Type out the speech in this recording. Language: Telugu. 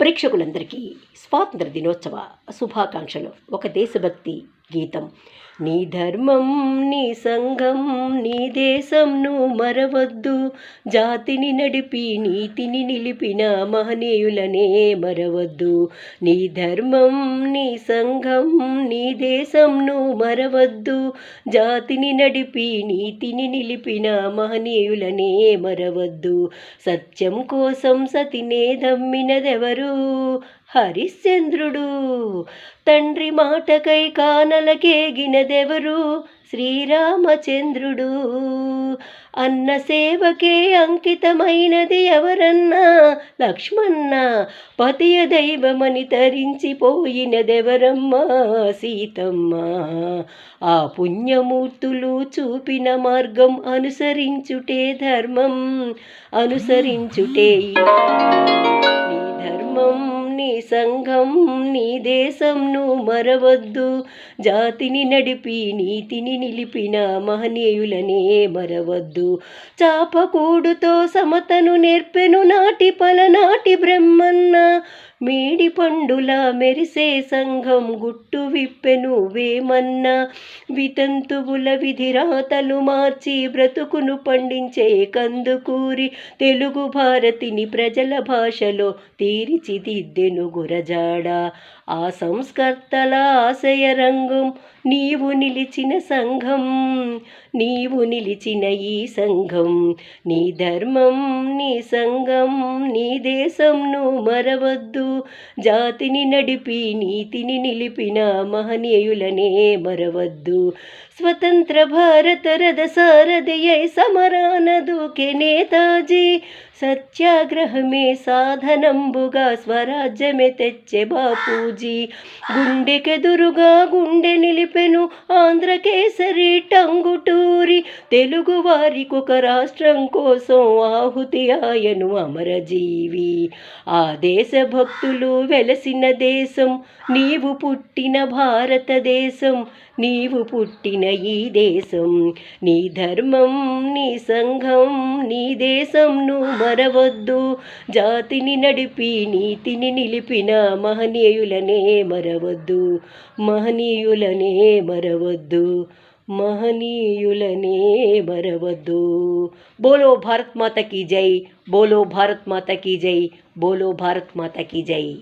ప్రేక్షకులందరికీ స్వాతంత్ర దినోత్సవ శుభాకాంక్షలు. ఒక దేశభక్తి గీతం. నీ ధర్మం నీ సంఘం నీ దేశం మరవద్దు. జాతిని నడిపి నీతిని నిలిపిన మహనీయులనే మరవద్దు. నీ ధర్మం నీ సంఘం నీ దేశం మరవద్దు. జాతిని నడిపి నీతిని నిలిపిన మహనీయులనే మరవద్దు. సత్యం కోసం సతినే దమ్మినదెవరు? హరిశ్చంద్రుడు. తండ్రి మాటకై కానలకేగినదెవరు? శ్రీరామచంద్రుడు. అన్న సేవకే అంకితమైనది ఎవరన్నా? లక్ష్మణ పతియ దైవమని తరించిపోయినదెవరమ్మా? సీతమ్మ. ఆ పుణ్యమూర్తులు చూపిన మార్గం అనుసరించుటే ధర్మం. అనుసరించుటే నీ ధర్మం. నీ సంఘం నీ దేశం మరవద్దు. జాతిని నడిపి నీతిని నిలిపిన మహనీయులనే మరవద్దు. చాపకూడుతో సమతను నేర్పెను నాటి పలనాటి బ్రహ్మన్న. మేడి పండుల మెరిసే సంఘం గుట్టు విప్పెను వేమన్నా వితంతువుల విధిరాతలు మార్చి బ్రతుకును పండించే కందుకూరి తెలుగు భారతిని ప్రజల భాషలో తీర్చిదిద్దెను గురజాడ. ఆ సంస్కర్తల ఆశయ రంగం నీవు నిలిచిన సంఘం నీవు నిలిచిన ఈ సంఘం. నీ ధర్మం నీ సంఘం నీ దేశం మరవద్దు. జాతిని నడిపి నీతిని నిలిపిన మహనీయులనే మరవద్దు. స్వతంత్ర భారత రథ సారథియై సమరాన దూకే నేతాజీ. సత్యాగ్రహమే సాధనంబుగా స్వరాజ్యమే తెచ్చే బాపూజీ. గుండెకెదురుగా గుండె నిలిపెను ఆంధ్రకేసరి టంగుటూరి. తెలుగు వారికొక రాష్ట్రం కోసం ఆహుతి ఆయను అమరజీవి. ఆ దేశభక్తులు వెలసిన దేశం నీవు పుట్టిన భారతదేశం నీవు పుట్టిన ఈ దేశం. నీ ధర్మం నీ సంఘం నీ దేశం నువ్వు మరవద్దు. జాతిని నడిపి నీతిని నిలిపిన మహనీయులనే మరవద్దు. మహనీయులనే మరవద్దు. మహనీయులనే మరవద్దు. బోలో భారత్ మాత కీ జై. బోలో భారత్ మాత కీ జై. బోలో భారత్ మాత కీ జై.